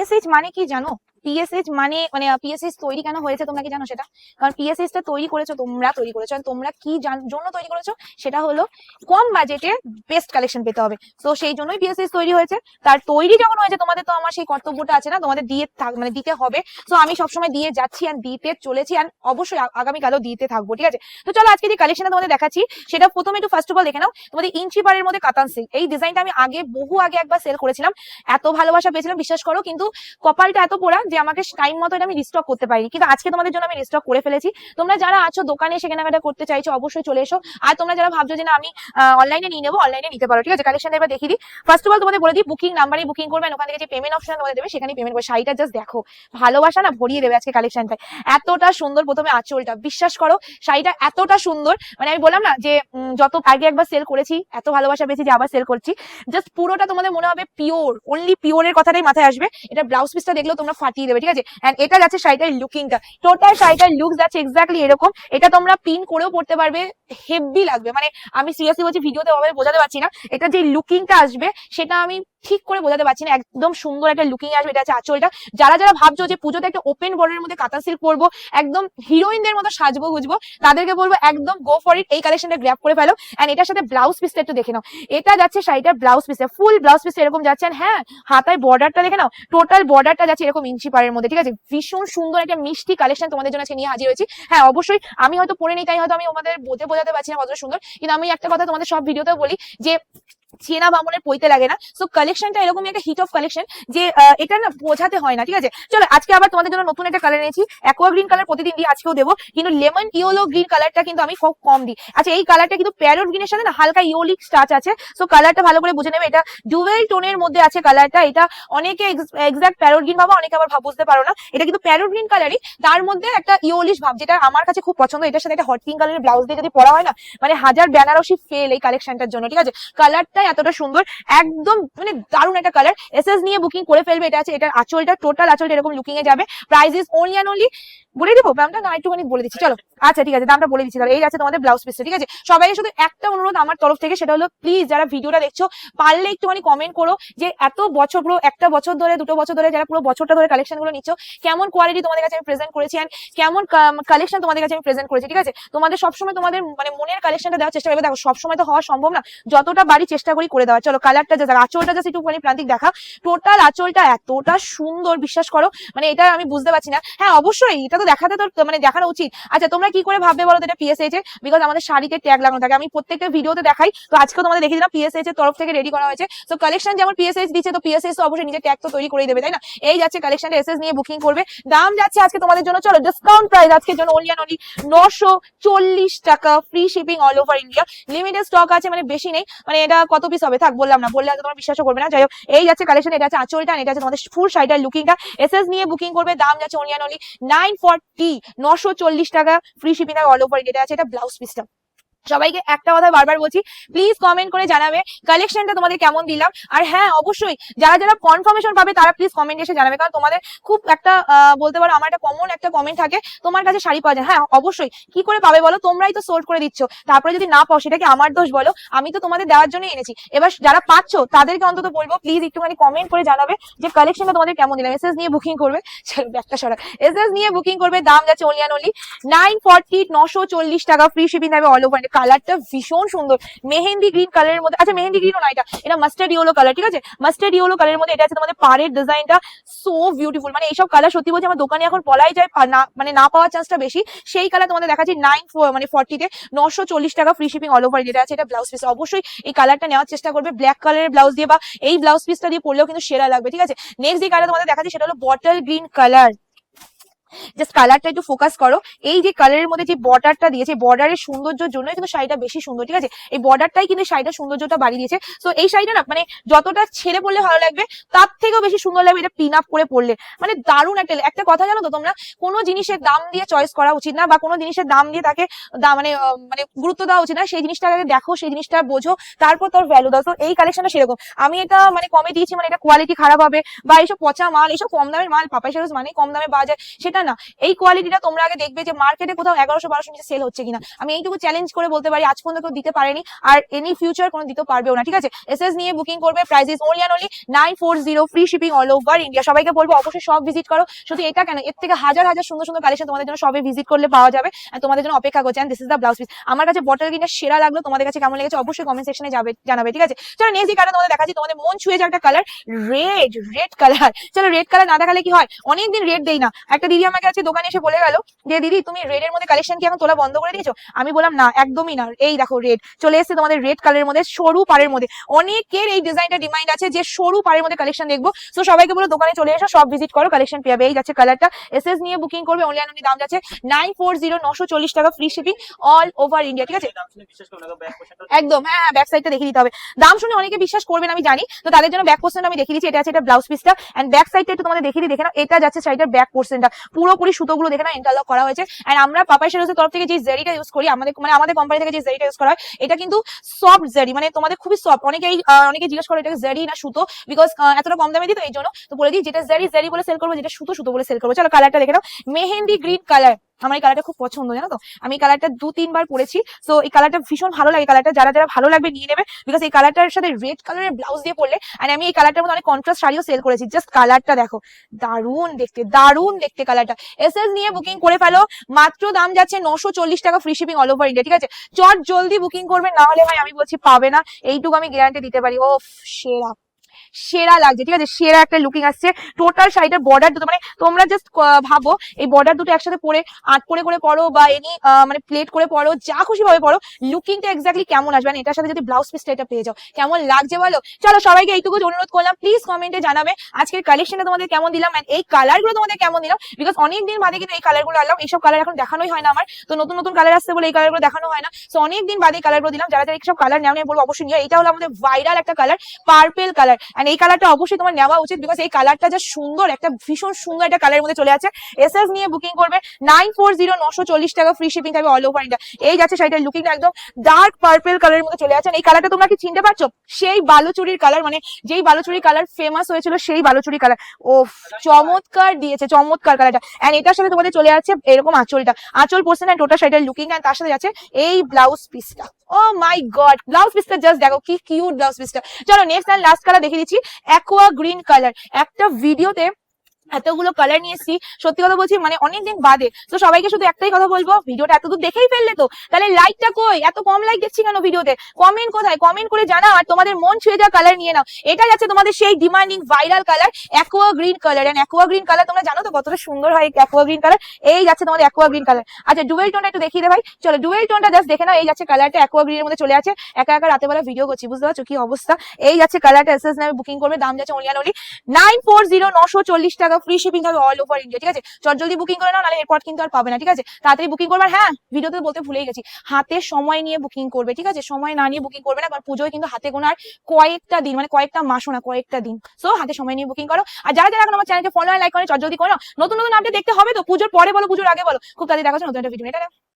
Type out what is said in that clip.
পিএসএইচ মানে কি জানো পিএসএইচ মানে মানে পিএসএইচ তৈরি কেন হয়েছে তোমরা কি জানো সেটা? কারণ পিএসএইচ টা তৈরি করেছ তোমরা, তৈরি করেছ। তোমরা কি জান- জন্য তৈরি করেছ? সেটা হলো কম বাজেটে বেস্ট কালেকশন পেতে হবে। তো সেই জন্যই পিএসএইচ তৈরি হয়েছে। তার তৈরি যখন হয়েছে, তোমাদের তো আমার সেই কর্তব্যটা আছে না? তোমাদের দিয়ে মানে দিতে হবে। তো আমি সবসময় দিয়ে যাচ্ছি আর দিতে চলেছি আর অবশ্যই আগামীকালও দিতে থাকব, ঠিক আছে? তো চলো আজকে যে কালেকশনটা তোমাদের দেখাচ্ছি, সেটা প্রথমে একটু ফার্স্ট অফ অল দেখে নাও। তোমাদের ইঞ্চি পাড়ের মধ্যে কাতান সিল্ক এই ডিজাইনটা আমি আগে, বহু আগে একবার সেল করেছিলাম। এত ভালোবাসা পেয়েছিলাম, বিশ্বাস করো, কিন্তু কপালটা এত পোড়া যে আমাকে টাইম মতো এটা আমি রিস্টক করতে পারিনি। কিন্তু আজকে তোমাদের জন্য আমি রিস্টক করে ফেলেছি। তোমরা যারা আছো, দোকানে এসে কেনাকাটা করতে চাইছো, অবশ্যই চলে এসো। আর তোমরা যারা ভাবছ যে না, আমি অনলাইনে নিয়ে নেব অনলাইনে নিতে পারো, ঠিক আছে? কালেকশন এবার দেখিয়ে দিই। ফার্স্ট অফ অল তোমাদের বলে দিই বুকিং নাম্বারে বুকিং করবেন ওখান থেকে যে পেমেন্ট অপশন তোমাদের দেবে সেখানে পেমেন্ট করবে। শাড়িটা জাস্ট দেখো, ভালোবাসা না ভরিয়ে দেবে আজকে কালেকশনটায় এতটা সুন্দর প্রথমে আঁচলটা, বিশ্বাস করো, শাড়িটা এতটা সুন্দর। মানে আমি বললাম না যে যত আগে একবার সেল করেছি, এত ভালোবাসা পেয়েছি যে আবার সেল করছি। জাস্ট পুরোটা তোমাদের মনে হবে পিওর অনলি পিওরের কথাটাই মাথায় আসবে। এটা ব্লাউজ পিসটা দেখলেও তোমরা ফাটিয়ে দেবে, ঠিক আছে? এন্ড এটা যাচ্ছে শাড়িটার লুকিংটা টোটাল শাড়িটার লুক যাচ্ছে এক্স্যাক্টলি এরকম। এটা তোমরা পিন করেও পড়তে পারবে হেভি লাগবে। মানে আমি সিরিয়াসলি বলছি ভিডিওতে ওভাবে বোঝাতে পারছি না। এটা যে লুকিংটা আসবে, সেটা আমি ঠিক করে বোঝাতে পারছি না, একদম সুন্দর একটা লুকিং আসবে, এটা আছে আঁচলটা। যারা যারা ভাবছ যে পুজোতে একটা ওপেন বর্ডারের মধ্যে কাতা সিল্ক পরবো, একদম হিরোইনদের মতো সাজবো, গুজবো, তাদেরকে বলব একদম গো ফর ইট এই কালেকশনটা গ্র্যাপ করে ফেলো। এন্ড এটার সাথে ব্লাউজ পিসটা একটু দেখে নাও। এটা যাচ্ছে শাড়িটার ব্লাউজ পিসে ফুল ব্লাউজ পিস এরকম যাচ্ছে। হ্যাঁ হাতায় বর্ডারটা দেখে নাও টোটাল বর্ডারটা যাচ্ছে এরকম ইঞ্চি পাড়ের মধ্যে, ঠিক আছে? ভীষণ সুন্দর একটা মিষ্টি কালেকশন তোমাদের জন্য আজকে নিয়ে হাজির হয়েছি। হ্যাঁ অবশ্যই আমি হয়তো পরে নিই, তাই হয়তো আমি আমাদের বোঝে বোঝাতে পারছি না কতটা সুন্দর। কিন্তু আমি একটা কথা তোমাদের সব ভিডিওতেও বলি যে চেনা বামনের পইতে লাগে না। সো কালেকশনটা এরকমই একটা হিট অফ কালেকশন যে এটা না বোঝাতে হয় না, ঠিক আছে? চলো, আজকে আবার তোমাদের জন্য নতুন একটা কালার এনেছি। অ্যাকোয়া গ্রিন কালার প্রতিদিন দিয়ে আজকেও দেবো। কিন্তু লেমন ইয়েলো গ্রিন কালারটা কিন্তু আমি খুব কম দিই। আচ্ছা এই কালারটা কিন্তু প্যারোট গ্রিনের সাথে না হালকা ইয়োলিক স্টাচ আছে। সো কালারটা ভালো করে বুঝে নেবে। এটা ডুয়েল টোনের মধ্যে আছে কালারটা এটা অনেকে এক্সাক্ট প্যারোট গ্রিন ভাবা, অনেকে আবার ভাব- বুঝতে পারো না। এটা কিন্তু প্যারোট গ্রিন কালারই তার মধ্যে একটা ইয়োলিশ ভাব, যেটা আমার কাছে খুব পছন্দ। এটার সাথে একটা হট পিঙ্ক কালারের ব্লাউজ দিয়ে যদি পরা হয় না মানে হাজার বেনারসি ফেল এই কালেকশনটার জন্য, ঠিক আছে? কালারটাই এতটা সুন্দর, একদম মানে দারুণ একটা কালার। এস নিয়ে বুকিং করে ফেলবে, এটা আছে, এটার আচলটা টোটাল আঁচলটা এরকম লুকিং এ যাবে। Price is only and only বলে দিবো দামটা না একটুখানি বলে দিচ্ছি, চলো। আচ্ছা ঠিক আছে, দামটা বলে দিচ্ছি, তাহলে এই আছে তোমাদের ব্লাউজ পিসটা ঠিক আছে? সবাই শুধু একটা অনুরোধ আমার তরফ থেকে, সেটা হলো প্লিজ যারা ভিডিওটা দেখছ, পারলে একটুখানি কমেন্ট করো যে এত বছর পুরো, একটা বছর ধরে, দুটো বছর ধরে যারা পুরো বছরটা ধরে কালেকশনগুলো নিচ্ছ, কেমন কোয়ালিটি তোমাদের কাছে আমি প্রেজেন্ট করেছি and কেমন কালেকশন তোমাদের কাছে আমি প্রেজেন্ট করেছি, ঠিক আছে? তোমাদের সবসময় তোমাদের মানে মনের কালেকশনটা দেওয়ার চেষ্টা করবে, দেখো, সবসময় তো হওয়া সম্ভব না, যতটা বাড়ি চেষ্টা করি করে দেওয়া চলো কালারটা যা আঁচলটা জাস্ট একটুখানি প্রান্তিক দেখা টোটাল আঁচলটা এতটা সুন্দর, বিশ্বাস করো মানে এটা আমি বুঝতে পারছি না। হ্যাঁ অবশ্যই, এটা তো দেখাতে তো মানে দেখানো উচিত। আচ্ছা তোমরা কি করে ভাববে বলো এটা পিএসএইচ এর? বিকজ আমাদের শাড়িতে ট্যাগ লাগানো থাকে। আমি প্রত্যেকটা ভিডিওতে দেখাই। তো আজকেও তোমাদের দেখিয়ে দিলাম পিএসএইচ এর তরফ থেকে রেডি করা হয়েছে। তো কালেকশন যেমন পিএসএইচ দিচ্ছে, তো পিএসএইচ তো অবশ্যই নিজের ট্যাগ তো তৈরি করে দেবে, তাই না? এই যাচ্ছে কালেকশনটা এসএস নিয়ে বুকিং করবে। দাম যাচ্ছে আজকে তোমাদের জন্য। চলো ডিসকাউন্ট প্রাইস আজকের জন্য অনলি অনলি নশো চল্লিশ টাকা। Free shipping all over India limited stock আছে মানে বেশি নেই। মানে এটা কত পিস হবে? থাক, বললাম না। বললে তোমরা বিশ্বাসও করবে না। যাই হোক, এই যাচ্ছে কালেকশন এটা আছে আঁচলটা এটা আছে তোমাদের ফুল শাড়িটার লুকিংটা এসএস নিয়ে বুকিং করবে, দাম যাচ্ছে অনলি অনলি নাইন ফর্টি নশো চল্লিশ টাকা free shipping all over India আছে। এটা ব্লাউজ পিসটা সবাইকে একটা কথা বারবার বলছি প্লিজ কমেন্ট করে জানাবে কালেকশনটা তোমাদের কেমন দিলাম, আর হ্যাঁ অবশ্যই যারা যারা কনফার্মেশন পাবে তারা প্লিজ কমেন্ট এসে জানাবে, কারণ তোমাদের খুব একটা বলতে পারো আমার একটা কমন একটা কমেন্ট থাকে, তোমার কাছে শাড়ি পাওয়া যায় হ্যাঁ অবশ্যই, কি করে পাবে বলো, তোমরাই তো সোল্ড করে দিচ্ছ, তারপরে যদি না পাও সেটা কি আমার দোষ বলো, আমি তো তোমাদের দেওয়ার জন্য এনেছি, এবার যারা পাচ্ছ তাদেরকে অন্তত বলব প্লিজ একটুখানি কমেন্ট করে জানাবে যে কালেকশনটা তোমাদের কেমন দিলাম এসএস নিয়ে বুকিং করবে একটা সরা এসএস নিয়ে বুকিং করবে, দাম যাচ্ছে অনলি অনলি নাইন ফর্টি নশো চল্লিশ টাকা ফ্রি শিপিং হবে অল ওভার কালারটা ভীষণ সুন্দর। মেহেন্দি গ্রিন কালারের মধ্যে আচ্ছা মেহেন্দি গ্রিনও না এটা। এটা মাস্টার্ড ইয়েলো কালার ঠিক আছে? মাস্টার্ড ইয়েলো কালারের মধ্যে এটা আছে তোমাদের পাড়ের ডিজাইনটা সো বিউটিফুল মানে এইসব কালার সত্যি বলছি আমার দোকানে এখন পলাই যায় না মানে না পাওয়ার চান্সটা বেশি। সেই কালার তোমাদের দেখাচ্ছি নাইন মানে ফর্টিতে নশো চল্লিশ টাকা ফ্রি শিপিং অল ওভার যেটা আছে, এটা ব্লাউজ পিস অবশ্যই এই কালারটা নেওয়ার চেষ্টা করবে। ব্ল্যাক কালারের ব্লাউজ দিয়ে বা এই ব্লাউজ পিসটা দিয়ে পরলেও কিন্তু সেরা লাগবে, ঠিক আছে? নেক্সট যে কালার তোমাদের দেখাচ্ছি, সেটা হলো বটল গ্রিন কালার জাস্ট কালারটা একটু ফোকাস করো। এই যে কালারের মধ্যে যে বর্ডারটা দিয়েছে বর্ডারের সৌন্দর্যের জন্যই কিন্তু শাড়িটা বেশি সুন্দর, ঠিক আছে? এই বর্ডারটাই কিন্তু শাড়িটার সৌন্দর্যটা বাড়িয়ে দিয়েছে। তো এই শাড়িটা না মানে যতটা ছেড়ে পড়লে ভালো লাগবে, তার থেকেও বেশি সুন্দর লাগবে এটা পিন আপ করে পড়লে মানে দারুণ একটা একটা কথা জানো তো তোমরা, কোনো জিনিসের দাম দিয়ে চয়েস করা উচিত না বা কোনো জিনিসের দাম দিয়ে তাকে মানে মানে গুরুত্ব দেওয়া উচিত না। সেই জিনিসটাকে দেখো, সেই জিনিসটা বোঝো, তারপর তোর ভ্যালু দাও। তো এই কালেকশনটা সেরকম। আমি এটা মানে কমে দিয়েছি মানে এটা কোয়ালিটি খারাপ হবে বা এইসব পচা মাল, এইসব কম দামের মাল, পাপাই সারস মানে কম দামে পাওয়া যায়, সেটা কোয়ালিটিটা না। এই কোয়ালিটিটা তোমরা আগে দেখবে যে মার্কেটে কোথাও এগারোশো, বারোশো নিচে সেল হচ্ছে কিনা। আমি এইটুকু চ্যালেঞ্জ করে বলতে পারি, আজ পর্যন্ত কেউ দিতে পারেনি, আর এনি ফিউচার কোনো দিতে পারবেও না, ঠিক আছে? এসএস নিয়ে বুকিং করবে price is only and only nine four zero free shipping all over India সবাইকে বলব, অবশ্যই সব ভিজিট করো। শুধু এটা কেন, এর থেকে হাজার হাজার সুন্দর সুন্দর কালেকশন তোমাদের জন্য সবে ভিজিট করলে পাওয়া যাবে তোমাদের জন্য অপেক্ষা করছে this is the blouse piece আমার কাছে বটল গ্রিনটা সেরা লাগল, তোমাদের কাছে কেমন লেগেছে অবশ্যই কমেন্ট সেকশনে যাবে, জানাবে, ঠিক আছে? চলো নেক্সট কালার তোমাদের দেখাচ্ছি, তোমাদের মন ছুঁয়ে যাওয়া একটা কালার রেড রেড কালার চলো রেড কালার না দেখালে কি হয়? অনেকদিন রেড দেই না। একটা দিদি আমাকে আছে দোকানে এসে বলে গেল যে দিদি তুমি রেড এর মধ্যে কালেকশন কি এখন তোলা বন্ধ করে দিয়েছ? আমি বললাম না একদমই না। এই দেখো রেড চলে এসেছে তোমাদের রেড কালারের মধ্যে সরু পাড়ের মধ্যে। অনেকের এই ডিজাইনটা ডিমান্ড আছে যে সরু পাড়ের মধ্যে কালেকশন দেখব। তো সবাইকে বলো দোকানে চলে এসো সব ভিজিট করো কালেকশন পেয়ে এই যাচ্ছে কালারটা এসএস নিয়ে বুকিং করবে অনলাইন অনলি দাম যাচ্ছে নাইন ফোর জিরো নশো চল্লিশ টাকা free shipping all over India ঠিক আছে? একদম হ্যাঁ হ্যাঁ ব্যাক সাইডটা দেখে দিতে হবে। দাম শুনে অনেকে বিশ্বাস করবেন আমি জানি। তো তাদের জন্য ব্যাক পোর্শনটা আমি দেখিয়ে দিচ্ছি এটা আছে এটা ব্লাউজ পিসটা অ্যান্ড ব্যাক সাইডটা একটু তোমাদের দেখিয়ে দিই দেখে নাও এটা যাচ্ছে সাইডের ব্যাক পোর্শনটা পুরোপুরি সুতোগুলো দেখে না ইন্টারলক করা হয়েছে। অ্যান্ড আমরা পাপাই সেরোসের তরফ থেকে যে জেরিটা ইউজ করি, আমাদের মানে আমাদের কোম্পানি থেকে যে জেরিটা ইউজ করা হয়, এটা কিন্তু সফট জেরি মানে তোমাদের খুবই সফট অনেকেই অনেকে জিজ্ঞেস করে এটা জেরি না সুতো? বিকজ এতটা কম দামে দিই তো এই জন্য। তো বলে দিই, যেটা জেরি জেরি বলে সেল করব, যেটা সুতো সুতো বলে সেল করব। চলো কালারটা দেখে নাও। মেহেন্দি গ্রিন কালার আমার এই কালারটা খুব পছন্দ, জানো তো? আমি এই কালারটা দু, তিনবার পরেছি। সো এই কালারটা ভীষণ ভালো লাগে। কালারটা যারা যারা ভালো লাগবে নিয়ে নেবে। বিকজ এই কালারটার সাথে রেড কালারের ব্লাউজ দিয়ে পরলে আর আমি এই কালারটার মধ্যে অনেক কন্ট্রাস্ট শাড়িও সেল করেছি। জাস্ট কালারটা দেখো। দারুণ দেখতে দারুণ দেখতে কালারটা এস এস নিয়ে বুকিং করে ফেলো। মাত্র দাম যাচ্ছে নশো চল্লিশ টাকা free shipping all over India ঠিক আছে? চট জলদি বুকিং করবে, না হলে ভাই আমি বলছি পাবে না। এইটুকু আমি গ্যারান্টি দিতে পারি। ও সেরা। সেরা লাগছে, ঠিক আছে? সেরা একটা লুকিং আসছে। টোটাল শাড়িটার বর্ডার দুটো মানে তোমরা জাস্ট ভাবো, এই বর্ডার দুটো একসাথে পরে, আট করে করে পরো বা এনি মানে প্লেট করে পরো, যা খুশি ভাবে পরো। লুকিংটা এক্স্যাক্টলি কেমন আসবে? আর এটার সাথে যদি ব্লাউজ পিসটা এটা পেয়ে যাও, কেমন লাগছে বলো? চলো, সবাইকে এইটুকু অনুরোধ করলাম প্লিজ কমেন্টে জানাবে। আজকের কালেকশনটা তোমাদের কেমন দিলাম এই কালারগুলো তোমাদের কেমন দিলাম? বিকজ অনেক দিন বাদে কিন্তু এই কালারগুলো আনলাম এইসব কালার এখন দেখানোই হয় না আমার। তো নতুন নতুন কালার আসছে বলে এই কালারগুলো দেখানো হয় না। তো অনেক দিন বাদে কালারগুলো দিলাম। যারা যারা এইসব কালার নেওয়া বলব, অবশ্যই নিও। এটা হলো আমাদের ভাইরাল একটা কালার পার্পেল কালার এন্ড এই কালারটা অবশ্যই তোমার নেওয়া উচিত বিকজ এই কালারটা যা সুন্দর, একটা ভীষণ সুন্দর একটা কালারের মধ্যে চলে আছে। এস এস নিয়ে বুকিং করবে নাইন ফোর জিরো নশো চল্লিশ টাকা ফ্রি শিপিং থাকবে অল ওভার ইন্ডিয়া এই যাচ্ছে শাড়িটার লুকিং একদম ডার্ক পার্পেল কালারের মধ্যে চলে আছে। এই কালারটা তোমরা কি চিনতে পারছ? সেই বালুচুরির কালার মানে যেই বালুচুরি কালার ফেমাস হয়েছিল, সেই বালুচুরি কালার ও চমৎকার দিয়েছে, চমৎকার কালারটা এন্ড এটার সাথে তোমাদের চলে যাচ্ছে এরকম আঁচলটা। আঁচল পোর্শন এন্ড টোটাল শাড়িটার লুকিং এন্ড তার সাথে যাচ্ছে এই ব্লাউজ পিসটা ও মাই গড ব্লাউজ পিসটা জাস্ট দেখো কি কিউট ব্লাউজ পিসটা চলো নেক্সট অ্যান্ড লাস্ট কালার দেখে দিচ্ছি অ্যাকোয়া গ্রিন কালার একটা ভিডিওতে এতগুলো কালার নিয়ে এসেছি সত্যি কথা বলছি মানে অনেকদিন বাদে। তো সবাইকে শুধু একটাই কথা বলব, ভিডিওটা এতদূর দেখেই ফেললে তো। তাহলে লাইকটা কই? এত কম লাইক দেখছি কেন ভিডিওতে? কমেন্ট কোথায়? কমেন্ট করে জানাও আর তোমাদের মন ছুঁয়ে যাওয়া কালার নিয়ে নাও। এটা যাচ্ছে তোমাদের সেই demanding viral colour aqua green colour and aqua green colour তোমরা জানো তো কতটা সুন্দর হয় অ্যাকোয়া গ্রিন কালার এই যাচ্ছে তোমাদের অ্যাকোয়া গ্রিন কালার আচ্ছা ডুয়েল টোনটা একটু দেখিয়ে দে ভাই। চলো ডুয়েল টোনটা জাস্ট দেখে নাও, এই যাচ্ছে কালারটা অ্যাকোয়া গ্রিনের মধ্যে চলে আছে। একা একা রাতে বেলা ভিডিও করছি, বুঝতে পারছ কি অবস্থা? এই যাচ্ছে কালারটা এসএস নামে বুকিং করবে, দাম যাচ্ছে অনলি নাইন ফোর জিরো নশো চল্লিশ টাকা ফ্রি শিপিং হবে অল ওভার ইন্ডিয়া ঠিক আছে? চট জলদি বুকিং করে নাও, নাহলে এরপর কিন্তু আর পাবে না, ঠিক আছে? তাড়াতাড়ি বুকিং করবে হ্যাঁ ভিডিওতে বলতে ভুলেই গেছি। হাতে সময় নিয়ে বুকিং করবে, ঠিক আছে? সময় না নিয়ে বুকিং করবে না, কারণ পুজোয় কিন্তু হাতে গোনার কয়েকটা দিন মানে কয়েকটা মাসও না, কয়েকটা দিন। সো হাতে সময় নিয়ে বুকিং করো। আর যারা যারা এখন আমার চ্যানেলকে ফলো লাইক করে, চট জলদি করো। নতুন নতুন আপডেট দেখতে হবে তো? পুজোর পরে বলো, পুজোর আগে বলো। খুব তাড়াতাড়ি দেখা হচ্ছে নতুন একটা ভিডিও এটা